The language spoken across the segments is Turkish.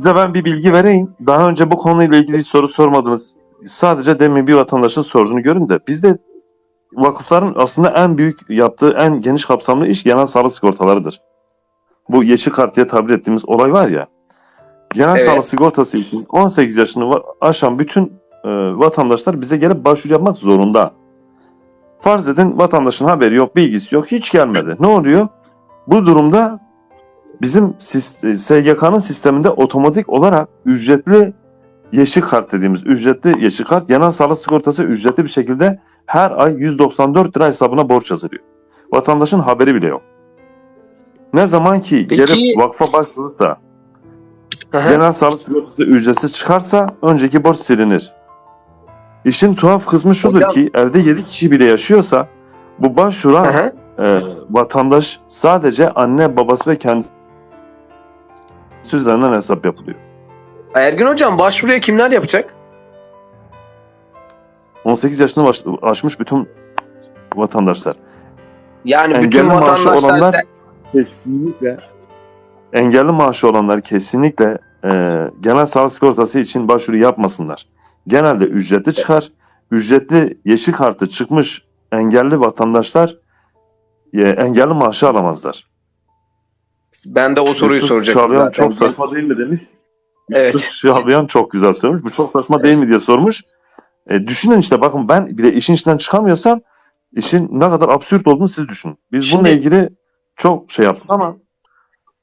Size ben bir bilgi vereyim. Daha önce bu konuyla ilgili hiç soru sormadınız. Sadece demin bir vatandaşın sorduğunu görün de bizde vakıfların aslında en büyük yaptığı en geniş kapsamlı iş genel sağlık sigortalarıdır. Bu yeşil kart diye tabir ettiğimiz olay var ya. Genel Evet. sağlık sigortası için 18 yaşını aşan bütün e, vatandaşlar bize gelip başvuru yapmak zorunda. Farz edin vatandaşın haberi yok, bilgisi yok, hiç gelmedi. Ne oluyor? Bu durumda bizim sis- e, SGK'nın sisteminde otomatik olarak ücretli yeşil kart dediğimiz ücretli yeşil kart genel sağlık sigortası ücretli bir şekilde her ay 194 lira hesabına borç yazılıyor. Vatandaşın haberi bile yok. Ne zaman ki Peki- gelip vakfa başvurursa Aha. genel sağlık sigortası ücretsiz çıkarsa önceki borç silinir. İşin tuhaf kısmı şudur Hocam- ki evde 7 kişi bile yaşıyorsa bu başvuran Aha. E, vatandaş sadece anne babası ve kendisi üzerinden hesap yapılıyor. Ergün hocam başvuruya kimler yapacak? 18 yaşını baş- aşmış bütün vatandaşlar. Yani bütün Engelli maaşı vatandaşlar olanlar kesinlikle engelli maaşı olanlar kesinlikle e, genel sağlık sigortası için başvuru yapmasınlar. Genelde ücretli çıkar. Ücretli yeşil kartı çıkmış engelli vatandaşlar engelli maaşı alamazlar. ben de o soruyu Yusuf soracaktım Çağlayan zaten. çok saçma değil mi demiş. Evet. Yusuf Çağlayan çok güzel sormuş. Bu çok saçma değil mi diye sormuş. E, düşünün işte bakın ben bile işin içinden çıkamıyorsam işin ne kadar absürt olduğunu siz düşünün. Biz bununla Şimdi- ilgili çok şey yaptık ama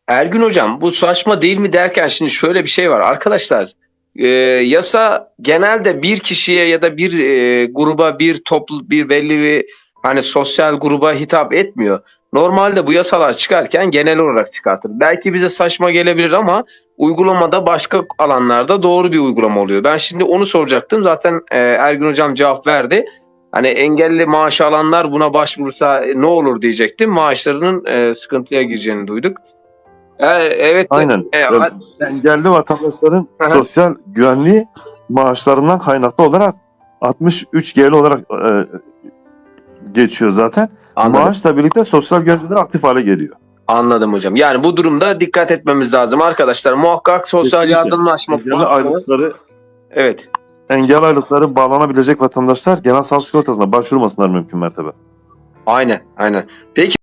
Ergün hocam bu saçma değil mi derken şimdi şöyle bir şey var arkadaşlar. e, yasa genelde bir kişiye ya da bir e, gruba bir toplu bir belli bir hani sosyal gruba hitap etmiyor. Normalde bu yasalar çıkarken genel olarak çıkartır. Belki bize saçma gelebilir ama uygulamada başka alanlarda doğru bir uygulama oluyor. Ben şimdi onu soracaktım. Zaten e, Ergün hocam cevap verdi. Hani engelli maaş alanlar buna başvursa e, ne olur diyecektim. Maaşlarının e, sıkıntıya gireceğini duyduk. E, evet. aynen E, e, engelli vatandaşların sosyal güvenliği maaşlarından kaynaklı olarak 63 GL olarak e, geçiyor zaten. anladım. Maaşla birlikte sosyal güvenlikler aktif hale geliyor. Anladım hocam. Yani bu durumda dikkat etmemiz lazım arkadaşlar. Muhakkak sosyal Kesinlikle. yardımlaşma. Engelli aylıkları Evet. engelli aylıkları bağlanabilecek vatandaşlar genel sağlık sigortasına başvurmasınlar mümkün mertebe. Aynen. Aynen. Peki